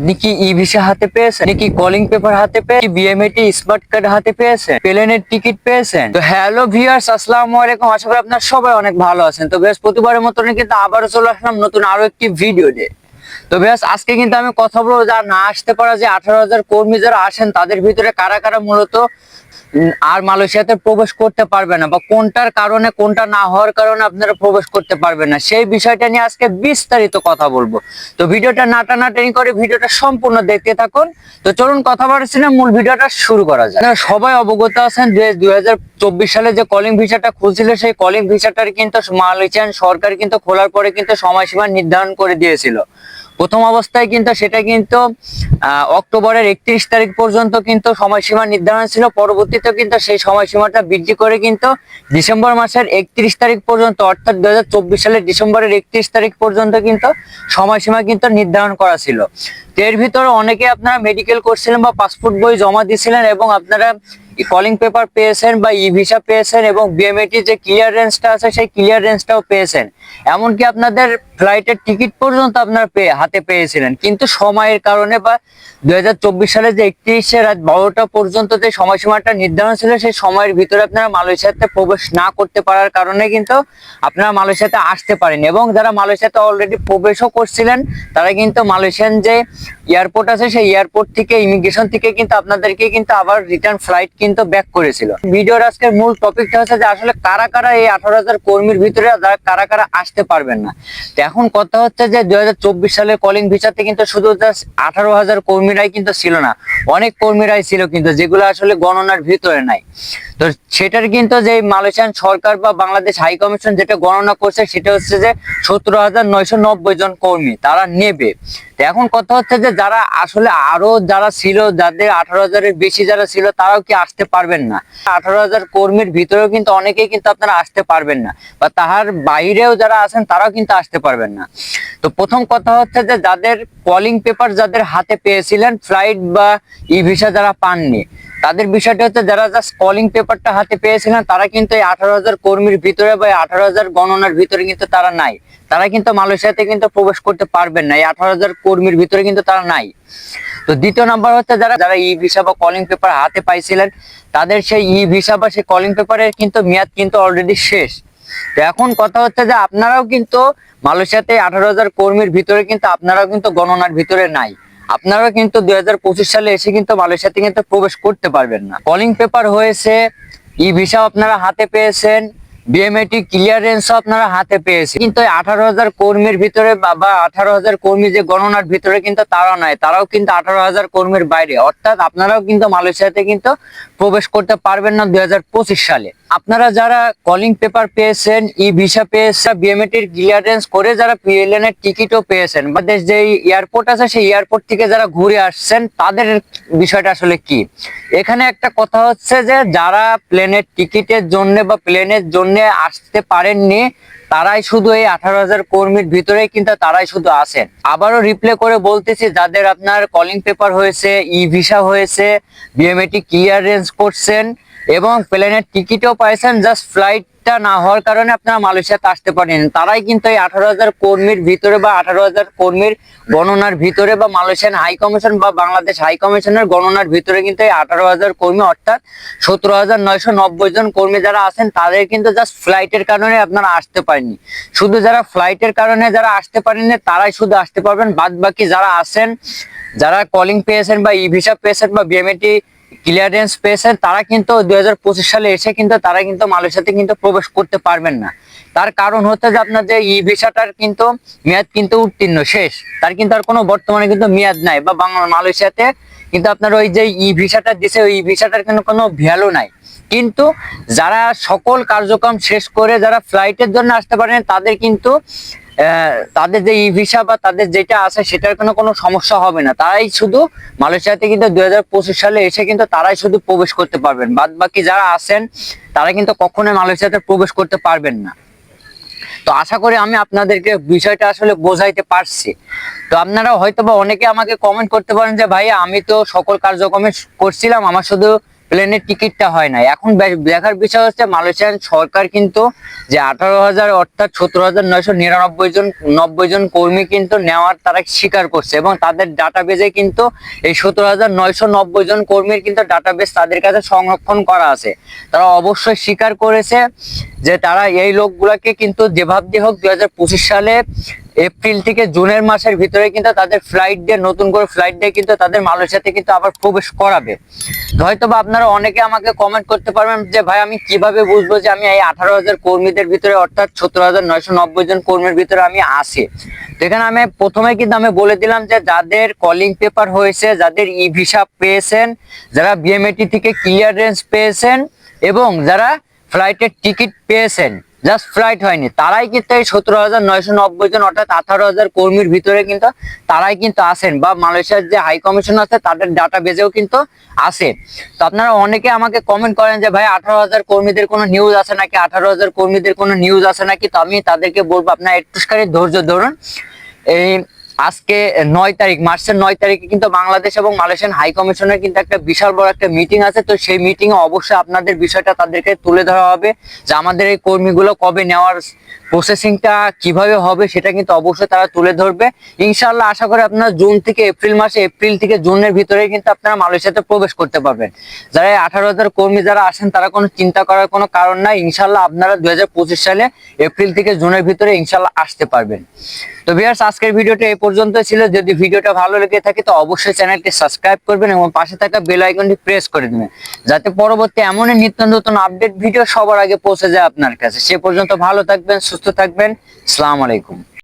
আপনি কি ই ভিসা হাতে পেয়েছেন নাকি কলিং পেপার হাতে পেয়ে বিএমএটি স্মার্ট কার্ড হাতে পেয়েছেন প্লেনের টিকিট পেয়েছেন তো হ্যালো ভিউয়ার্স আসসালামু আলাইকুম। আশা করি আপনার সবাই অনেক ভালো আছেন। তো বেশ প্রতিবারের মতন কিন্তু আবারও চলে আসলাম নতুন আরও একটি ভিডিও নিয়ে। তো বেশ আজকে কিন্তু আমি কথা বলব যারা না আসতে পারা যে আঠারো হাজার কর্মী যারা আসেন, তাদের ভিতরে কারা কারা মূলত আর মালয়েশিয়াতে প্রবেশ করতে পারবে না বা কোনটার কারণে, কোনটা না হওয়ার কারণে আপনারা প্রবেশ করতে পারবেন না। সেই বিষয়টা নিয়ে আজকে বিস্তারিত কথা বলব। তো ভিডিওটা নাটা নাটানি করে ভিডিওটা সম্পূর্ণ দেখতে থাকুন। তো চলুন কথা বলছি না, মূল ভিডিওটা শুরু করা যায় সবাই অবগত আছেন যে দুই হাজার চব্বিশ সালে যে কলিং ভিসাটা খুলছিল, সেই কলিং ভিসাটার কিন্তু মালয়েশিয়ান সরকার কিন্তু খোলার পরে কিন্তু সময়সীমা নির্ধারণ করে দিয়েছিল। প্রথম অবস্থায় কিন্তু সেটা কিন্তু অক্টোবরের একত্রিশ তারিখ পর্যন্ত কিন্তু সময়সীমা নির্ধারণ ছিল। পরবর্তীতে কিন্তু সেই সময়সীমাটা বৃদ্ধি করে কিন্তু ডিসেম্বর মাসের একত্রিশ তারিখ পর্যন্ত অর্থাৎ দুই সালের ডিসেম্বরের একত্রিশ তারিখ পর্যন্ত কিন্তু সময়সীমা কিন্তু নির্ধারণ করা ছিল। এর ভিতরে অনেকে আপনারা মেডিকেল করছিলেন বা পাসপোর্ট বই জমা দিয়েছিলেন এবং আপনারা কলিং পেপার পেয়েছেন বা ই ভিসা পেয়েছেন এবং বিএমএটি যে ক্লিয়ারেন্সটা আছে, সেই ক্লিয়ারেন্সটাও পেয়েছেন। এমনকি আপনাদের ফ্লাইটের টিকিট পর্যন্ত আপনারা হাতে পেয়েছিলেন। কিন্তু সময়ের কারণে বা দুই সালে যে একত্রিশে রাত বারোটা পর্যন্ত যে সময়সীমাটা নির্ধারণ ছিল, সেই সময়ের ভিতরে আপনারা মালয়েশিয়াতে প্রবেশ না করতে পারার কারণে কিন্তু আপনারা মালয়েশিয়াতে আসতে পারেন এবং যারা মালয়েশিয়াতে অলরেডি প্রবেশও করছিলেন, তারা কিন্তু মালয়েশিয়ান যে এয়ারপোর্ট আছে, সেই এয়ারপোর্ট থেকে ইমিগ্রেশন থেকে কিন্তু আপনাদেরকে কিন্তু আবার রিটার্ন ফ্লাইট কিন্তু ব্যাক করেছিল। ভিডিওর আজকের মূল টপিকটা হচ্ছে যে আসলে কারা কারা এই আঠারো হাজার কর্মীর ভিতরে কারা কারা আসতে পারবেন না। এখন কথা হচ্ছে যে দুই সালের কলিং ভিসাতে কিন্তু শুধু আঠারো হাজার কর্মীরাই কিন্তু ছিল না, অনেক কর্মীরাই ছিল কিন্তু যেগুলো আসলে গণনার ভিতরে নাই। তো সেটার কিন্তু যে মালয়েশিয়ান সরকার বা বাংলাদেশ হাই কমিশন যেটা গণনা করছে সেটা হচ্ছে যে সতেরো হাজার নয়শো নব্বই জন কর্মী তারা নেবে। এখন কথা হচ্ছে যে যারা আসলে আরও যারা ছিল, যাদের আঠারো হাজারের বেশি যারা ছিল তারাও কি আসতে পারবেন না। আঠারো হাজার কর্মীর ভিতরেও কিন্তু অনেকেই কিন্তু আপনারা আসতে পারবেন না বা তাহার বাইরেও যারা আছেন তারাও কিন্তু আসতে পারবেন না। তো প্রথম কথা হচ্ছে যে যাদের কলিং পেপার যাদের হাতে পেয়েছিলেন ফ্লাইট বা ই ভিসা যারা পাননি, তাদের বিষয়টা হচ্ছে যারা জাস্ট কলিং পেপারটা হাতে পেয়েছিলেন, তারা কিন্তু এই আঠারো হাজার কর্মীর ভিতরে বা আঠারো হাজার গণনার ভিতরে কিন্তু তারা নাই। তারা কিন্তু মালয়েশিয়াতে কিন্তু প্রবেশ করতে পারবেন না, এই আঠারো হাজার কর্মীর ভিতরে কিন্তু তারা নাই। তো দ্বিতীয় নাম্বার হচ্ছে যারা যারা ই ভিসা বা কলিং পেপার হাতে পাইছিলেন, তাদের সেই ই ভিসা বা সেই কলিং পেপারের কিন্তু মেয়াদ কিন্তু অলরেডি শেষ। তো এখন কথা হচ্ছে যে আপনারাও কিন্তু মালয়েশিয়াতে আঠারো হাজার কর্মীর ভিতরে কিন্তু আপনারাও কিন্তু গণনার ভিতরে নাই। আপনারাও কিন্তু দুই হাজার পঁচিশ সালে এসে কিন্তু মালয়েশিয়াতে কিন্তু প্রবেশ করতে পারবেন না। কলিং পেপার হয়েছে, ই ভিসা আপনারা হাতে পেয়েছেন বিএমএটি ক্লিয়ারেন্স আপনারা হাতে পেয়েছেন। কিন্তু আঠারো হাজার কর্মীর ভিতরে বা- আঠারো হাজার কর্মী যে গণনার ভিতরে কিন্তু তারাও নাই, তারাও কিন্তু আঠারো হাজার কর্মীর বাইরে। অর্থাৎ আপনারাও কিন্তু মালয়েশিয়াতে কিন্তু প্রবেশ করতে পারবেন না দুই সালে। আপনারা যারা কলিং পেপার পেয়েছেন ই ভিসা পেয়েছেন বিএমএটির ক্লিয়ারেন্স করে যারা পিএলএন এর টিকিটও পেয়েছেন বা দেশ যে এয়ারপোর্ট আছে, সেই এয়ারপোর্ট থেকে যারা ঘুরে আসছেন, তাদের বিষয়টা আসলে কি? এখানে একটা কথা হচ্ছে যে, যারা প্লেনের টিকিটের জন্য বা প্লেনের জন্য আসতে পারেননি, তারাই শুধু এই আঠারো হাজার কর্মীর ভিতরে কিন্তু তারাই শুধু আসেন আবারও রিপ্লে করে বলতেছি, যাদের আপনার কলিং পেপার হয়েছে ই ভিসা হয়েছে বিএমএটি ক্লিয়ারেন্স করছেন, এবং প্লেনের টিকিটও পাইছেন জাস্ট ফ্লাইটটা না হওয়ার কারণে আপনারা মালয়েশিয়াতে আসতে পারেন। তারাই কিন্তু এই আঠারো হাজার কর্মীর ভিতরে বা আঠারো হাজার কর্মীর গণনার ভিতরে বা মালয়েশিয়ান হাই কমিশন বা বাংলাদেশ হাই কমিশনের গণনার ভিতরে কিন্তু এই আঠারো হাজার কর্মী অর্থাৎ সতেরো হাজার নয়শো নব্বই জন কর্মী যারা আছেন, তাদের কিন্তু জাস্ট ফ্লাইটের কারণে আপনারা আসতে পারেননি। শুধু যারা ফ্লাইটের কারণে যারা আসতে পারেননি, তারাই শুধু আসতে পারবেন। বাদ বাকি যারা আছেন, যারা কলিং পেয়েছেন বা ই ভিসা পেয়েছেন বা বিএমএটি ক্লিয়ারেন্স পেয়েছেন, তারা কিন্তু দুই হাজার পঁচিশ সালে এসে কিন্তু তারা কিন্তু মালয়েশিয়াতে কিন্তু প্রবেশ করতে পারবেন না। তার কারণ হচ্ছে যে আপনার যে ই ভিসাটার কিন্তু মেয়াদ কিন্তু উত্তীর্ণ, শেষ। তার কিন্তু আর কোনো বর্তমানে কিন্তু মেয়াদ নাই বা বাংলা মালয়েশিয়াতে কিন্তু আপনার ওই যে ই ভিসাটা দিছে, ওই ভিসাটার কিন্তু কোনো ভ্যালু নাই। কিন্তু যারা সকল কার্যক্রম শেষ করে যারা ফ্লাইটের জন্য আসতে পারেন, তাদের কিন্তু তাদের যে ই ভিসা বা তাদের যেটা আছে সেটার কোনো কোনো সমস্যা হবে না। তারাই শুধু মালয়েশিয়াতে কিন্তু দুই হাজার পঁচিশ সালে এসে কিন্তু তারাই শুধু প্রবেশ করতে পারবেন। বাদ বাকি যারা আছেন, তারা কিন্তু কখনোই মালয়েশিয়াতে প্রবেশ করতে পারবেন না। তো আশা করি আমি আপনাদেরকে বিষয়টা আসলে বোঝাইতে পারছি। তো আপনারা হয়তো বা অনেকে আমাকে কমেন্ট করতে পারেন যে ভাই আমি তো সকল কার্যক্রমে করছিলাম। আমার শুধু প্লেনের টিকিটটা হয় না এখন দেখার বিষয় হচ্ছে মালয়েশিয়ান সরকার কিন্তু যে আঠারো হাজার অর্থাৎ সতেরো হাজার নয়শো নিরানব্বই জন, নব্বই জন কর্মী কিন্তু নেওয়ার তারা স্বীকার করছে এবং তাদের ডাটাবেজে কিন্তু এই সতেরো হাজার নয়শো নব্বই জন কর্মীর কিন্তু ডাটাবেজ তাদের কাছে সংরক্ষণ করা আছে। তারা অবশ্যই স্বীকার করেছে যে তারা এই লোকগুলাকে কিন্তু যেভাবে হোক দু হাজার পঁচিশ সালে এপ্রিল থেকে জুনের মাসের ভিতরে কিন্তু তাদের ফ্লাইট দিয়ে নতুন করে ফ্লাইট দিয়ে কিন্তু তাদের মালয়েশিয়াতে কিন্তু আবার প্রবেশ করাবে। হয়তো বা আপনারা অনেকে আমাকে কমেন্ট করতে পারবেন যে, ভাই, আমি কীভাবে বুঝব যে আমি এই আঠারো হাজার কর্মীদের ভিতরে, অর্থাৎ সতেরো হাজার নয়শো নব্বই জন কর্মীর ভিতরে আমি আসি এখানে আমি প্রথমে কিন্তু আমি বলে দিলাম যে, যাদের কলিং পেপার হয়েছে, যাদের ই ভিসা পেয়েছেন, যারা বিএমএটি থেকে ক্লিয়ারেন্স পেয়েছেন এবং যারা ফ্লাইটের টিকিট পেয়েছেন জাস্ট ফ্লাইট হয়নি। তারাই কিন্তু এই সতেরো হাজার নয়শো নব্বই জন, অর্থাৎ আঠারো হাজার কর্মীর ভিতরে কিন্তু তারাই কিন্তু আসেন বা মালয়েশিয়ার যে হাই কমিশন আছে, তাদের ডাটা বেজেও কিন্তু আসে তো আপনারা অনেকে আমাকে কমেন্ট করেন যে, ভাই, আঠারো হাজার কর্মীদের কোনো নিউজ আছে নাকি? আঠারো হাজার কর্মীদের কোনো নিউজ আছে নাকি? তো আমি তাদেরকে বলব, আপনার একটুখানি ধৈর্য ধরুন। এই আজকে নয় তারিখ, মার্চের নয় তারিখে কিন্তু বাংলাদেশ এবং মালয়েশিয়ান হাই কমিশনের কিন্তু একটা বিশাল বড় একটা মিটিং আছে। তো সেই মিটিং এ অবশ্যই আপনাদের বিষয়টা তাদেরকে তুলে ধরা হবে যে আমাদের এই কর্মীগুলো কবে নেওয়ার প্রসেসিংটা কীভাবে হবে সেটা কিন্তু অবশ্যই তারা তুলে ধরবে। ইনশাল্লাহ আশা করি আপনারা জুন থেকে এপ্রিল মাসে, এপ্রিল থেকে জুনের ভিতরে কিন্তু আপনারা মালয়েশিয়াতে প্রবেশ করতে পারবেন। যারা আঠারো হাজার কর্মী যারা আসেন তারা কোনো চিন্তা করার কোনো কারণ নাই। ইনশাল্লাহ আপনারা দুই হাজার পঁচিশ সালে এপ্রিল থেকে জুনের ভিতরে ইনশাল্লাহ আসতে পারবেন। তো ভিউয়ার্স আজকের ভিডিওটা এই পর্যন্ত ছিল, যদি ভিডিওটা ভালো লেগে থাকে, তো অবশ্যই চ্যানেলটি সাবস্ক্রাইব করবেন এবং পাশে থাকা বেল আইকনটি প্রেস করে দেবেন, যাতে পরবর্তী এমনই নিত্য নতুন আপডেট ভিডিও সবার আগে পৌঁছে যায় আপনার কাছে। সে পর্যন্ত ভালো থাকবেন, সুস্থ থাকবেন। আসসালামু আলাইকুম।